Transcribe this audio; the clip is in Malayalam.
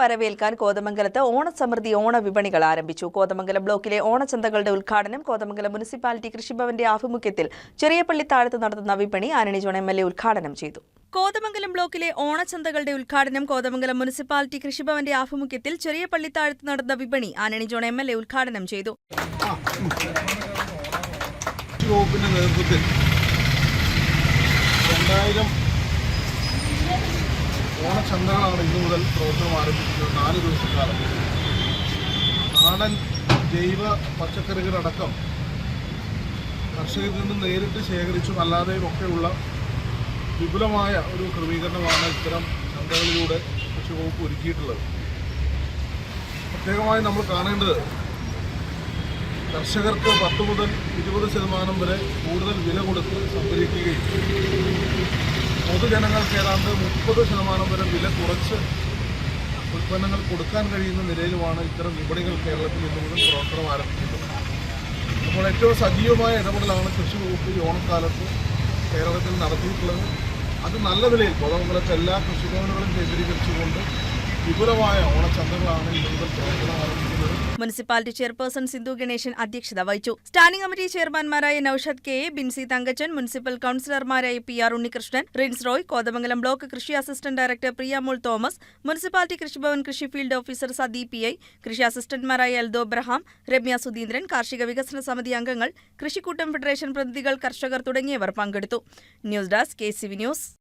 വരവേൽക്കാൻ കോതമംഗലത്ത് ഓണസമൃദ്ധി ഓണവിപണികൾ ആരംഭിച്ചു. കോതമംഗലം ബ്ലോക്കിലെ ഓണച്ചന്തകളുടെ ഉദ്ഘാടനം കോതമംഗലം മുനിസിപ്പാലിറ്റി കൃഷിഭവന്റെ ആഭിമുഖ്യത്തിൽ ചെറിയപ്പള്ളി താഴത്ത് നടത്തുന്ന വിപണി ആനണി ജോൺ എം എൽ എ ഉദ്ഘാടനം ചെയ്തു. കോതമംഗലം ബ്ലോക്കിലെ ഓണച്ചന്തകളുടെ ഉദ്ഘാടനം കോതമംഗലം മുനിസിപ്പാലിറ്റി കൃഷിഭവന്റെ ആഭിമുഖ്യത്തിൽ ചെറിയ പള്ളിത്താഴത്ത് നടന്ന വിപണി ആനണി ജോൺ എം എൽ എ ഉദ്ഘാടനം ചെയ്തു. വകുപ്പിന്റെ നേതൃത്വത്തിൽ രണ്ടായിരം ഓണച്ചന്തകളാണ് ഇന്നു മുതൽ പ്രവർത്തനം ആരംഭിക്കുന്നത്. നാല് ദിവസക്കാലം. നാടൻ ജൈവ പച്ചക്കറികളടക്കം കർഷകരിൽ നിന്ന് നേരിട്ട് ശേഖരിച്ചും അല്ലാതെയും ഒക്കെയുള്ള വിപുലമായ ഒരു ക്രമീകരണമാണ് ഇത്തരം ചന്തകളിലൂടെ കൃഷി വകുപ്പ് ഒരുക്കിയിട്ടുള്ളത്. പ്രത്യേകമായി നമ്മൾ കാണേണ്ടത് കർഷകർക്ക് പത്ത് മുതൽ ഇരുപത് ശതമാനം വരെ കൂടുതൽ വില കൊടുത്ത് സംഭരിക്കുകയും പൊതുജനങ്ങൾക്ക് ഏതാണ്ട് മുപ്പത് ശതമാനം വരെ വില കുറച്ച് ഉൽപ്പന്നങ്ങൾ കൊടുക്കാൻ കഴിയുന്ന നിലയിലുമാണ് ഇത്തരം വിപണികൾ കേരളത്തിൽ ഇന്നു മുതൽ പ്രവർത്തനം ആരംഭിക്കുന്നത്. അപ്പോൾ ഏറ്റവും സജീവമായ ഇടപെടലാണ് കൃഷി വകുപ്പ് ഈ ഓണക്കാലത്ത് കേരളത്തിൽ നടത്തിയിട്ടുള്ളത്. അത് നല്ല നിലയിൽ കോതമംഗലത്തെ എല്ലാ കൃഷിഭവനുകളും കേന്ദ്രീകരിച്ചുകൊണ്ട് വിപുലമായ ഓണച്ചന്തകളാണ് ഇന്നു മുതൽ പ്രവർത്തനം മുനിസിപ്പാലിറ്റി ചെയർപേഴ്സൺ സിന്ധു ഗണേശൻ അധ്യക്ഷത വഹിച്ചു. Standing committee ചെയർമാൻമാരായ Naushad K A Binsy Thankachan municipal കൌൺസിലർമാരായ P R Unnikrishnan Rins Roy Kothamangalam block കൃഷി assistant director Priyamol Thomas municipality Krishibhavan കൃഷി field officer Sadi P I കൃഷി അസിസ്റ്റന്റുമാരായ എൽദോ ബ്രഹാം രമ്യ സുധീന്ദ്രൻ കാർഷിക വികസന സമിതി അംഗങ്ങൾ കൃഷിക്കൂട്ടം ഫെഡറേഷൻ പ്രതിനിധികൾ കർഷകർ തുടങ്ങിയവർ പങ്കെടുത്തു. News desk K news.